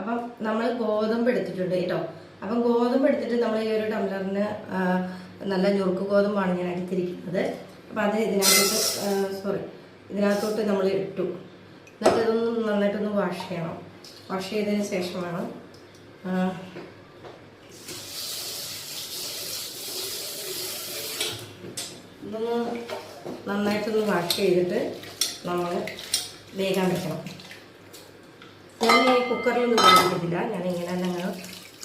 അപ്പം നമ്മൾ ഗോതമ്പ് എടുത്തിട്ടുണ്ട് കേട്ടോ. അപ്പം ഗോതമ്പ് എടുത്തിട്ട് നമ്മൾ ഈ ഒരു ടംബ്ലറിന് നല്ല ഞുറുക്ക് ഗോതമ്പാണ് ഞാൻ എടുത്തിരിക്കുന്നത് അപ്പം അത് ഇതിനകത്തോട്ട് സോറി ഇതിനകത്തോട്ട് നമ്മൾ ഇട്ടു. എന്നിട്ട് ഇതൊന്ന് നന്നായിട്ടൊന്ന് വാഷ് ചെയ്യണം. വാഷ് ചെയ്തതിന് ശേഷം വേണം ഇതൊന്ന് നന്നായിട്ടൊന്ന് വാഷ് ചെയ്തിട്ട് നമ്മൾ വേഗം വെക്കണം ഞാൻ ഈ കുക്കറിലൊന്നും വേവിക്കത്തില്ല. ഞാൻ ഇങ്ങനെ തന്നെ അങ്ങനെ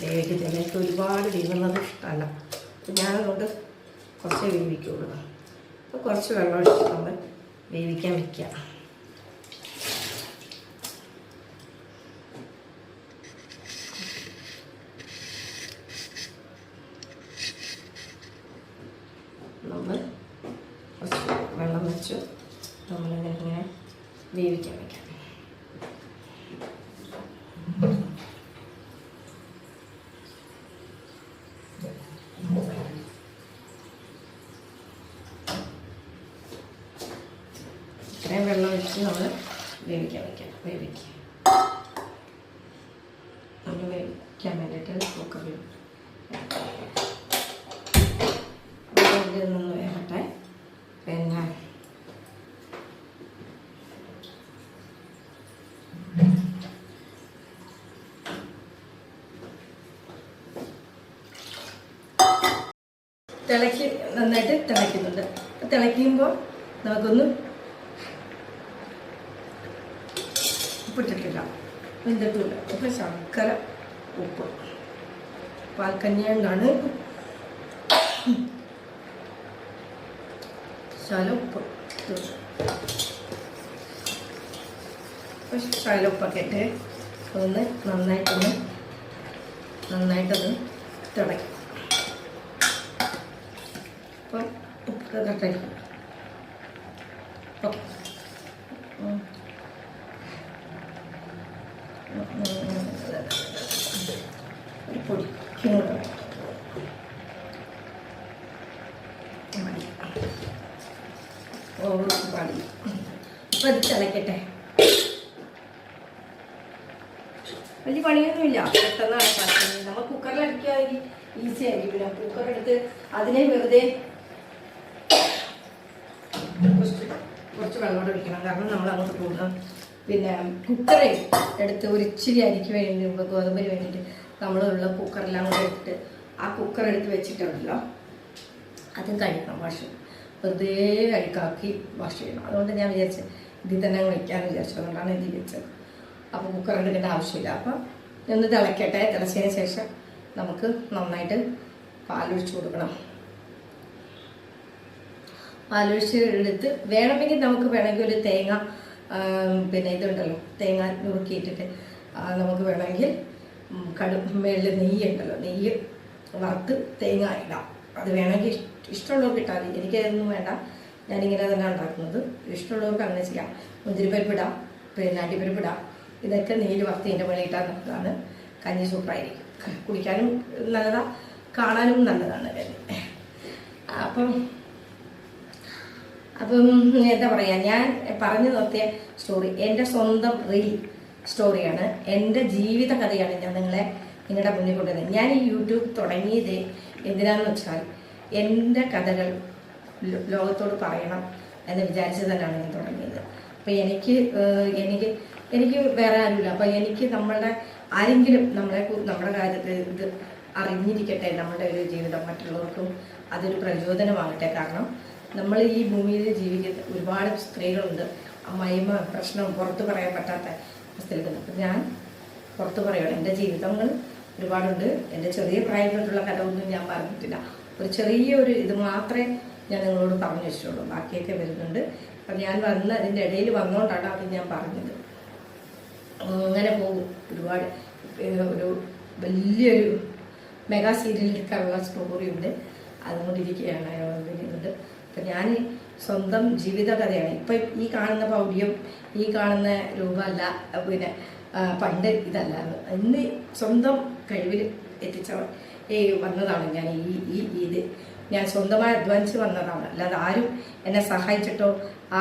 വേവിക്കത്തില്ല. എനിക്ക് ഒരുപാട് വേവുന്നത് ഇഷ്ടമല്ല. അപ്പം ഞാനതുകൊണ്ട് കുറച്ചേ വേവിക്കുള്ളൂ. അപ്പോൾ കുറച്ച് വെള്ളം ഒഴിച്ച് നമ്മൾ വേവിക്കാൻ വയ്ക്കുക നമ്മൾ കുറച്ച് വെള്ളം വെച്ച് നമ്മളിങ്ങനെ വേവിക്കാൻ വയ്ക്കാം ഒഴിച്ച് നമ്മൾ വേവിക്കാൻ വയ്ക്കാം വേവിക്കുക നമ്മൾ വേവിക്കാൻ വേണ്ടിയിട്ട് കുക്കറിൽ ഇതിൽ വേകട്ടെ പിന്നെ തിളക്കി നന്നായിട്ട് തിളയ്ക്കുന്നുണ്ട്. തിളയ്ക്കുമ്പോൾ നമുക്കൊന്ന് ഉപ്പിട്ടിട്ടില്ല. വെന്തിട്ടില്ല അപ്പോൾ ശർക്കര ഉപ്പ്. പാൽക്കഞ്ഞിയാണ് ശല ഉപ്പ്. ശല ഉപ്പൊക്കെ ഇട്ട് ഒന്ന് നന്നായിട്ടൊന്ന് നന്നായിട്ടൊന്ന് തിളയ്ക്കും. അപ്പം ഉപ്പ് കട്ടായിരിക്കും അപ്പം ഉം. ഒരു പൊടിക്കും കൂടെ വേണം. മതി. ഉപ്പ് പാടില്ല അപ്പം അത് തിളയ്ക്കട്ടെ വലിയ പണിയൊന്നുമില്ല. പെട്ടെന്നാണ് ഉണ്ടാക്കുന്നത് നമ്മൾ കുക്കറിൽ അടിക്കുകയാണെങ്കിൽ ഈസി ആയിരിക്കും. പിന്നെ കുക്കർ എടുത്ത് അതിനെ വെറുതെ കുറച്ച് കുറച്ച് വെള്ളം ഒഴിക്കണം. കാരണം നമ്മൾ അങ്ങോട്ട് പോകുന്ന പിന്നെ കുക്കറെ എടുത്ത് ഒരു ഇച്ചിരി അരിക്ക് വേണ്ടി ഗോതമ്പിന് വേണ്ടിയിട്ട് നമ്മളുള്ള കുക്കറെല്ലാം കൂടെ ഇട്ടിട്ട് ആ കുക്കർ എടുത്ത് വെച്ചിട്ടുണ്ടല്ലോ. അതും കഴിക്കണം. വാഷ് വെറുതെ അഴുക്കാക്കി വാഷ് ചെയ്യണം. അതുകൊണ്ട് ഞാൻ വിചാരിച്ചു ഇതിൽ തന്നെ അങ്ങ് വയ്ക്കാമെന്ന് വിചാരിച്ചു. അതുകൊണ്ടാണ് ഇതിൽ വെച്ചത്. അപ്പോൾ കുക്കർ എടുക്കേണ്ട ആവശ്യമില്ല. അപ്പം ഒന്ന് തിളയ്ക്കട്ടെ തിളച്ചതിന് ശേഷം നമുക്ക് നന്നായിട്ട് പാലൊഴിച്ച് കൊടുക്കണം. പാലൊഴിച്ച് എടുത്ത് വേണമെങ്കിൽ നമുക്ക് വേണമെങ്കിൽ ഒരു തേങ്ങ പിന്നെ ഇതുണ്ടല്ലോ തേങ്ങ നുറുക്കിയിട്ടിട്ട് നമുക്ക് വേണമെങ്കിൽ കടു മേളിൽ നെയ്യ് ഉണ്ടല്ലോ നെയ്യ് വറുത്ത് തേങ്ങ ഇടാം. അത് വേണമെങ്കിൽ ഇഷ്ടമുള്ളവർക്ക് ഇട്ടാൽ മതി എനിക്കതൊന്നും വേണ്ട. ഞാനിങ്ങനെ തന്നെ ഉണ്ടാക്കുന്നത്. ഇഷ്ടമുള്ളവർക്ക് അങ്ങനെ ചെയ്യാം. മുന്തിരിപ്പരിപ്പ് ഇടാം പിന്നെ അടിപ്പരിപ്പ് ഇടാം ഇതൊക്കെ നെയ്യിൽ വറുത്ത് ഇതിന്റെ മുകളിൽ ഇട്ടാൽ നല്ലതാണ്. കഞ്ഞി സൂപ്പറായിരിക്കും. കുടിക്കാനും നല്ലതാണ് കാണാനും നല്ലതാണ് കഞ്ഞി അപ്പം അപ്പം എന്താ പറയുക ഞാൻ പറഞ്ഞു നിർത്തിയ സ്റ്റോറി എന്റെ സ്വന്തം റീൽ സ്റ്റോറിയാണ്. എന്റെ ജീവിത കഥയാണ് ഞാൻ നിങ്ങളെ നിങ്ങളുടെ മുന്നിൽ കൊണ്ടുവരുന്നത്. ഞാൻ ഈ യൂട്യൂബ് തുടങ്ങിയത് എന്തിനാന്ന് വെച്ചാൽ എന്റെ കഥകൾ ലോകത്തോട് പറയണം എന്ന് വിചാരിച്ച് തന്നെയാണ് ഞാൻ തുടങ്ങിയത്. അപ്പം എനിക്ക് എനിക്ക് എനിക്ക് വേറെ ആരുമില്ല. അപ്പം എനിക്ക് നമ്മളുടെ ആരെങ്കിലും നമ്മളെ നമ്മുടെ കാര്യത്തിൽ ഇത് അറിഞ്ഞിരിക്കട്ടെ നമ്മുടെ ഒരു ജീവിതം മറ്റുള്ളവർക്കും അതൊരു പ്രചോദനമാകട്ടെ. കാരണം നമ്മൾ ഈ ഭൂമിയിൽ ജീവിക്കുന്ന ഒരുപാട് സ്ത്രീകളുണ്ട്. അമ്മായിമ്മ പ്രശ്നം പുറത്തു പറയാൻ പറ്റാത്ത അവസ്ഥയിലുണ്ട് അപ്പം ഞാൻ പുറത്ത് പറയണം. എന്റെ ജീവിതങ്ങൾ ഒരുപാടുണ്ട്. എന്റെ ചെറിയ പ്രായത്തിലുള്ള കഥ ഒന്നും ഞാൻ പറഞ്ഞിട്ടില്ല. ഒരു ചെറിയൊരു ഇത് മാത്രമേ ഞാൻ നിങ്ങളോട് പറഞ്ഞു വെച്ചിട്ടുള്ളൂ. ബാക്കിയൊക്കെ വരുന്നുണ്ട്. അപ്പം ഞാൻ വന്ന് അതിന്റെ ഇടയിൽ വന്നുകൊണ്ടാണ് അത് ഞാൻ പറഞ്ഞത്. അങ്ങനെ പോകും. ഒരുപാട് ഒരു വലിയൊരു മെഗാ സീരിയലിലേക്കുള്ള സ്റ്റോറി ഉണ്ട് അതുകൊണ്ടിരിക്കുകയാണ് ഇതുണ്ട് അപ്പം ഞാൻ സ്വന്തം ജീവിത കഥയാണ്. ഇപ്പം ഈ കാണുന്ന പൗഢ്യം ഈ കാണുന്ന രൂപമല്ല പിന്നെ പണ്ട് ഇതല്ല ഇന്ന് സ്വന്തം കഴിവിൽ എത്തിച്ച വന്നതാണ്. ഞാൻ ഈ ഈ ഇത് ഞാൻ സ്വന്തമായി അധ്വാനിച്ച് വന്നതാണ്. അല്ലാതെ ആരും എന്നെ സഹായിച്ചിട്ടോ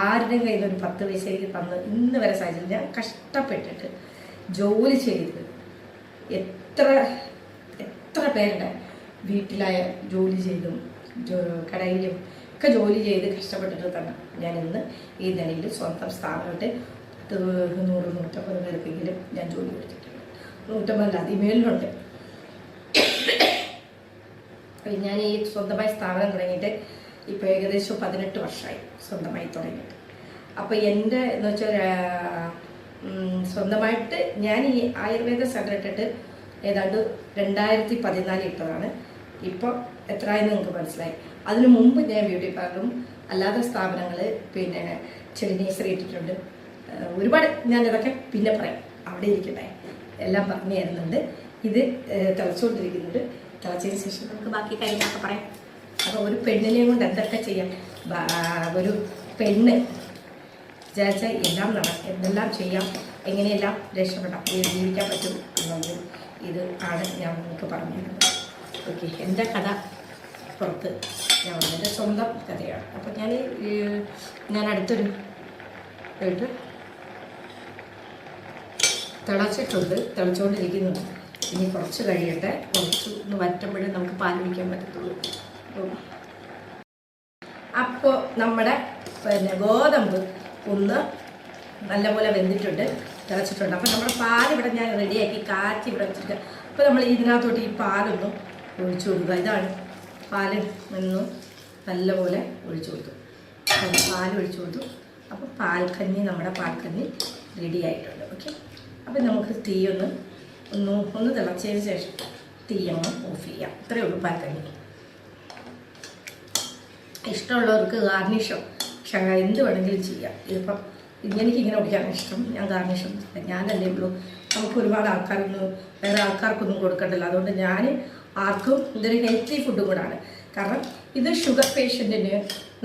ആരുടെയും കയ്യിൽ ഒരു പത്ത് പൈസ എനിക്ക് തന്ന് ഇന്ന് വരെ സഹായിച്ചത് ഞാൻ കഷ്ടപ്പെട്ടിട്ട് ജോലി ചെയ്ത് എത്ര എത്ര പേരുടെ വീട്ടിലായ ജോലി ചെയ്തും കടയിലും ഒക്കെ ജോലി ചെയ്ത് കഷ്ടപ്പെട്ടിട്ട് തന്നെ ഞാൻ ഇന്ന് ഈ നിലയിൽ സ്വന്തം സ്ഥാപനത്തെ പത്ത് നൂറ് നൂറ്റമ്പത് പേർക്കെങ്കിലും ഞാൻ ജോലി കൊടുത്തിട്ടുണ്ട് നൂറ്റമ്പതിൽ അതിമേലിലുണ്ട്. ഞാൻ ഈ സ്വന്തമായി സ്ഥാപനം തുടങ്ങിയിട്ട് ഇപ്പോൾ ഏകദേശം പതിനെട്ട് വർഷമായി സ്വന്തമായി തുടങ്ങിയിട്ട്. അപ്പോൾ എന്റെ എന്ന് വെച്ചാൽ സ്വന്തമായിട്ട് ഞാൻ ഈ ആയുർവേദ സെന്റർ ഇട്ടിട്ട് ഏതാണ്ട് രണ്ടായിരത്തി പതിനാല് ഇട്ടതാണ്. ഇപ്പോൾ എത്രയെന്ന് നിങ്ങൾക്ക് മനസ്സിലായി. അതിനു മുമ്പ് ഞാൻ ബ്യൂട്ടി പാർലറും അല്ലാത്ത സ്ഥാപനങ്ങൾ പിന്നെ ചെടി നേഴ്സറി ഇട്ടിട്ടുണ്ട്. ഒരുപാട് ഞാൻ ഇതൊക്കെ പിന്നെ പറയാം. അവിടെ ഇരിക്കട്ടെ. എല്ലാം പറഞ്ഞു തരുന്നുണ്ട്. ഇത് തിളച്ചുകൊണ്ടിരിക്കുന്നുണ്ട് തിളച്ചതിന് ശേഷം നമുക്ക് ബാക്കി കാര്യങ്ങളൊക്കെ പറയാം. അപ്പോൾ ഒരു പെണ്ണിനെയും കൊണ്ട് എന്തൊക്കെ ചെയ്യാം? ഒരു പെണ്ണ് വിചാരിച്ചാൽ എല്ലാം നട എന്തെല്ലാം ചെയ്യാം? എങ്ങനെയെല്ലാം രക്ഷപ്പെടാം? ജീവിക്കാൻ പറ്റും എന്നുള്ളത് ഇത് ആണ് ഞാൻ നിങ്ങൾക്ക് പറഞ്ഞു തരുന്നത് ഓക്കെ എന്റെ കഥ പുറത്ത്. ഞാൻ എന്റെ സ്വന്തം കഥയാണ്. അപ്പോൾ ഞാൻ ഞാൻ അടുത്തൊരു കേട്ട് തിളച്ചിട്ടുണ്ട് തിളച്ചുകൊണ്ടിരിക്കുന്നുണ്ട് ഇനി കുറച്ച് കഴിയട്ടെ. കുറച്ച് ഒന്ന് വറ്റുമ്പോഴേ നമുക്ക് പാൽ ഒഴിക്കാൻ പറ്റത്തുള്ളൂ. അപ്പം അപ്പോൾ നമ്മുടെ പിന്നെ ഗോതമ്പ് ഒന്ന് നല്ലപോലെ വെന്തിട്ടുണ്ട്. തിളച്ചിട്ടുണ്ട്. അപ്പോൾ നമ്മുടെ പാൽ ഇവിടെ ഞാൻ റെഡിയാക്കി കാച്ചി ഇവിടെ വെച്ചിട്ട് അപ്പോൾ നമ്മൾ ഇതിനകത്തോട്ട് ഈ പാലൊന്നും ഒഴിച്ചു കൊടുക്കുക. ഇതാണ് പാൽ നിന്ന് നല്ലപോലെ ഒഴിച്ചു കൊടുത്തു. പാൽ ഒഴിച്ചു കൊടുത്തു. അപ്പോൾ പാൽക്കഞ്ഞി നമ്മുടെ പാൽക്കഞ്ഞി റെഡി ആയിട്ടുണ്ട് ഓക്കെ? അപ്പോൾ നമുക്ക് തീ ഒന്ന് തിളച്ചതിന് ശേഷം തീ അങ്ങ് ഓഫ് ചെയ്യാം. ഇത്രയേ ഉള്ളൂ പാൽക്കഞ്ഞി ഇഷ്ടമുള്ളവർക്ക് ഗാർണിഷോ എന്ത് വേണമെങ്കിലും ചെയ്യാം. ഇതിപ്പം എനിക്ക് ഇങ്ങനെ കുടിക്കാൻ ഇഷ്ടം ഞാൻ ഗാർണിഷും ഞാനല്ലേ ഉള്ളൂ. നമുക്ക് ഒരുപാട് ആൾക്കാരൊന്നും വേറെ ആൾക്കാർക്കൊന്നും കൊടുക്കണ്ടല്ലോ. അതുകൊണ്ട് ഞാൻ ആർക്കും ഇതൊരു ഹെൽത്തി ഫുഡും കൂടാണ്. കാരണം ഇത് ഷുഗർ പേഷ്യന്റിന്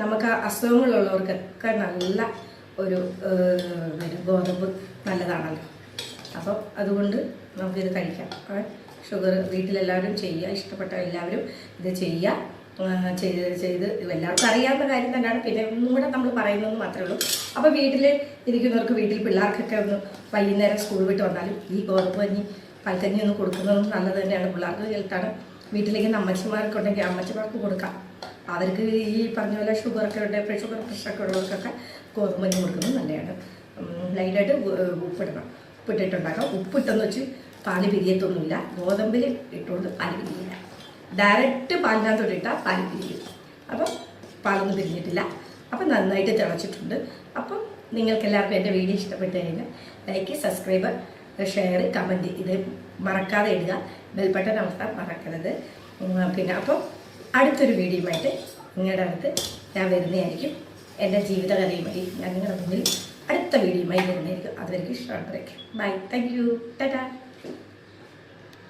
നമുക്ക് അസുഖങ്ങളുള്ളവർക്കൊക്കെ നല്ല ഒരു ഗോതമ്പ് നല്ലതാണല്ലോ. അപ്പം അതുകൊണ്ട് നമുക്കിത് കഴിക്കാം. ഷുഗർ വീട്ടിലെല്ലാവരും ചെയ്യുക. ഇഷ്ടപ്പെട്ട എല്ലാവരും ഇത് ചെയ്യുക. ചെയ്ത് ചെയ്ത് എല്ലാവർക്കും അറിയാവുന്ന കാര്യം തന്നെയാണ്. പിന്നെ ഒന്നും കൂടെ നമ്മൾ പറയുന്നതെന്ന് മാത്രമേ ഉള്ളൂ. അപ്പോൾ വീട്ടിൽ ഇരിക്കുന്നവർക്ക് വീട്ടിൽ പിള്ളേർക്കൊക്കെ ഒന്ന് വൈകുന്നേരം സ്കൂൾ വിട്ട് വന്നാലും ഈ ഗോതമ്പ് കഞ്ഞി പാൽക്കഞ്ഞി ഒന്ന് കൊടുക്കുന്നതും നല്ലത് തന്നെയാണ്. പിള്ളേർക്ക് കേൾക്കാണ് വീട്ടിലേക്ക് അമ്മച്ചിമാർക്കുണ്ടെങ്കിൽ അമ്മച്ചിമാർക്ക് കൊടുക്കാം. അവർക്ക് ഈ പറഞ്ഞ പോലെ ഷുഗറൊക്കെ ഉണ്ട് ഷുഗർ പ്രഷറൊക്കെ ഉള്ളവർക്കൊക്കെ ഗോതമ്പ് കഞ്ഞി കൊടുക്കുന്നത് നല്ലതാണ്. ലൈറ്റായിട്ട് ഉപ്പിടണം. ഉപ്പിട്ടിട്ടുണ്ടാക്കാം. ഉപ്പിട്ടെന്ന് വെച്ച് പാൽ പിരിയത്തൊന്നുമില്ല. ഗോതമ്പിൽ ഇട്ടുകൊണ്ട് പാൽ പിരിയില്ല. ഡയറക്റ്റ് പാലിനകത്തോട്ട് ഇട്ടാൽ പാൽ പിരിയും. അപ്പം പാലൊന്നും പിരിഞ്ഞിട്ടില്ല. അപ്പം നന്നായിട്ട് തിളച്ചിട്ടുണ്ട്. അപ്പം നിങ്ങൾക്ക് എല്ലാവർക്കും എന്റെ വീഡിയോ ഇഷ്ടപ്പെട്ട് കഴിഞ്ഞാൽ ലൈക്ക് സബ്സ്ക്രൈബ് ഷെയർ കമന്റ് ഇത് മറക്കാതെ ഇടുക. ബെൽബട്ടൺ അമർത്താൻ മറക്കരുത്. പിന്നെ അപ്പം അടുത്തൊരു വീഡിയോയുമായിട്ട് നിങ്ങളുടെ അടുത്ത് ഞാൻ വരുന്നതായിരിക്കും. എന്റെ ജീവിതകഥയുമായി ഞാൻ നിങ്ങളുടെ മുന്നിൽ അടുത്ത വീഡിയോയുമായി വരുന്നതായിരിക്കും. അതുവരെയ്ക്ക് break bye thank you tata